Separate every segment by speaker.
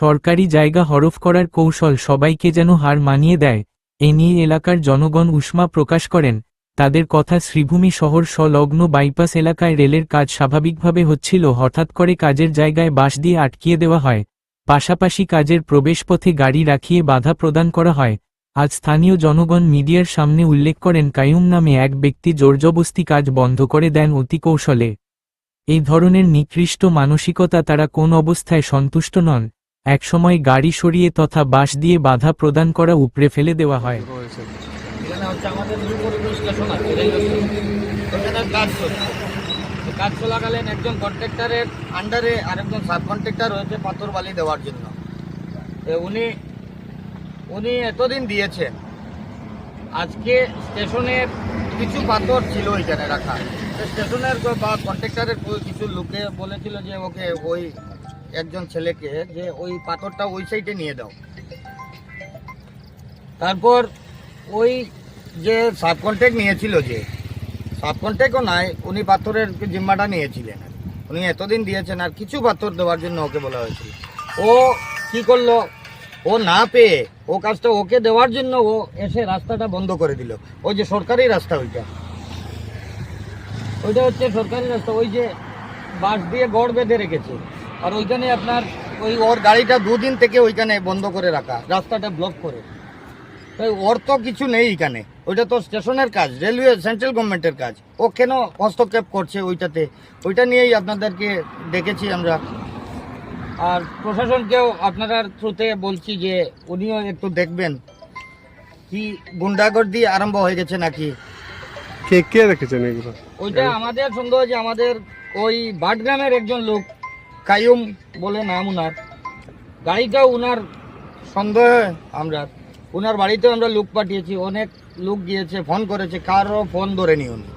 Speaker 1: সরকারি জায়গা হরফ করার কৌশল সবাইকে যেন হার মানিয়ে দেয়, এ নিয়ে এলাকার জনগণ উষ্মা প্রকাশ করেন। তাদের কথা শ্রীভূমি শহর সংলগ্ন বাইপাস এলাকায় রেলের কাজ স্বাভাবিকভাবে হচ্ছিল, হঠাৎ করে কাজের জায়গায় বাঁশ দিয়ে আটকিয়ে দেওয়া হয়। পাশাপাশি কাজের প্রবেশপথে গাড়ি রাখিয়ে বাধা প্রদান করা হয়। আজ স্থানীয় জনগণ মিডিয়ার সামনে উল্লেখ করেন, কায়ুম নামে এক ব্যক্তি জোরজবস্তি কাজ বন্ধ করে দেন অতি কৌশলে এই ধরনের নিকৃষ্ট মানসিকতা তারা কোন অবস্থায় সন্তুষ্ট নন। একসময় গাড়ি সরিয়ে তথা বাঁশ দিয়ে বাধা প্রদান করা উপড়ে ফেলে দেওয়া হয়।
Speaker 2: চলাকালীন একজন আন্ডারে সাব রয়েছে পাথর বালি দেওয়ার জন্য। উনি উনি এতদিন দিয়েছেন। আজকে স্টেশনের কিছু পাথর ছিল ওইখানে রাখা। স্টেশনের বা কন্ট্রাক্টরের কিছু লোকে বলেছিল যে ওকে ওই একজন ছেলেকে যে ওই পাথরটা ওই সাইডে নিয়ে দাও। তারপর ওই যে সাব কন্ট্যাক্ট নিয়েছিল যে সাব কন্ট্যাক্টও নাই, উনি পাথরের জিম্মাটা নিয়েছিলেন। উনি এতদিন দিয়েছেন আর কিছু পাথর দেওয়ার জন্য ওকে বলা হয়েছিল। ও কি করল? ও না পেয়ে ও কাজটা ওকে দেওয়ার জন্য ও এসে রাস্তাটা বন্ধ করে দিল। ওই যে সরকারি রাস্তা ওইটা। ওইটা হচ্ছে সরকারি রাস্তা। ওই যে বাস দিয়ে গড় বেঁধে রেখেছে। আর ওইখানে আপনার ওই ওর গাড়িটা দুদিন থেকে ওইখানে বন্ধ করে রাখা রাস্তাটা ব্লক করে। তাই ওর তো কিছু নেই এখানে। ওইটা তো স্টেশনের কাজ রেলওয়ে সেন্ট্রাল গভর্নমেন্টের কাজ। ও কেন হস্তক্ষেপ করছে ওইটাতে? ওইটা নিয়েই আপনাদেরকে দেখেছি আমরা। আর প্রশাসনকেও আপনার থ্রুতে বলছি যে উনিও একটু দেখবেন। কি গুন্ডাগর্দি আরম্ভ হয়ে গেছে নাকি?
Speaker 3: কে কে রেখেছেন এগুলো?
Speaker 2: ওইটা আমাদের সন্দেহ যে আমাদের ওই বাটগ্রামের একজন লোক। কায়ুম বলে নাম উনার। গাড়িটাও উনার সন্দেহ আমরা। উনার বাড়িতেও আমরা লোক পাঠিয়েছি, অনেক লোক গিয়েছে, ফোন করেছে কারও ফোন ধরেনি উনি।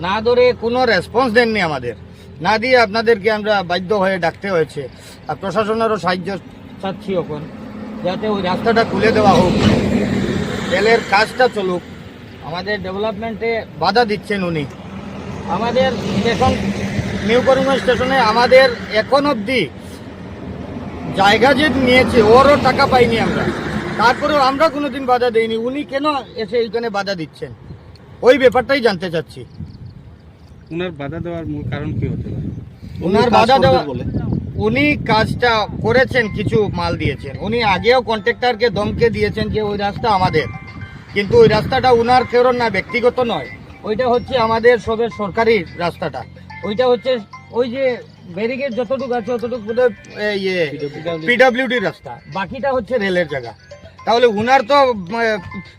Speaker 2: না ধরে কোনো রেসপন্স দেননি আমাদের। না দিয়ে আপনাদেরকে আমরা বাধ্য হয়ে ডাকতে হয়েছে। আর প্রশাসনেরও সাহায্য চাচ্ছি এখন, যাতে ওই রাস্তাটা খুলে দেওয়া হোক। রেলের কাজটা চলুক। আমাদের ডেভেলপমেন্টে বাধা দিচ্ছেন উনি। আমাদের স্টেশন নিউ করিমগঞ্জ স্টেশনে আমাদের এখন অবধি জায়গা যে নিয়েছে ওরও টাকা পাইনি আমরা। তারপরেও আমরা কোনোদিন বাধা দেইনি। উনি কেন এসে এইখানে বাধা দিচ্ছেন? ওই ব্যাপারটাই জানতে চাচ্ছি।
Speaker 3: উনার বাধা দেওয়ার মূল কারণ কি হতে পারে?
Speaker 2: উনার বাধা দেওয়া বলে। উনি কাজটা করেছেন কিছু মাল দিয়েছেন। উনি আগেও কন্ট্রাক্টরকে ধমকে দিয়েছেন যে ওই রাস্তা আমাদের। কিন্তু ওই রাস্তাটা উনার কেউ না ব্যক্তিগত নয়। ওইটা হচ্ছে আমাদের সবের সরকারি রাস্তাটা। ওইটা হচ্ছে ওই যে ব্যারিকেড যতটুকু আছে অতটুকু বোধহয় এই, ইয়ে পিডাব্লিউডি রাস্তা। বাকিটা হচ্ছে রেলের জায়গা। তাহলে উনার তো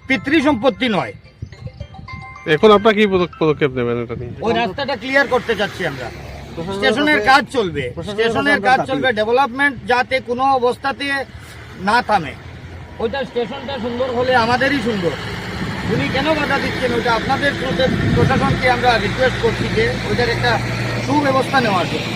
Speaker 2: পিতৃ সম্পত্তি নয়।
Speaker 3: এখন আপনারা কি পদক্ষেপ নেবেন এটা নিয়ে?
Speaker 2: ওই রাস্তাটা ক্লিয়ার করতে চাচ্ছি আমরা। স্টেশনের কাজ চলবে। স্টেশনের কাজ চলবে। ডেভেলপমেন্ট যাতে কোনো অবস্থাতে না থামে। ওইটা স্টেশনটা সুন্দর হলে আমাদেরই সুন্দর। উনি কেন বাধা দিচ্ছেন? ওইটা আপনাদের প্রশাসনকে আমরা রিকোয়েস্ট করছি যে ওইটার একটা সুব্যবস্থা নেওয়ার জন্য।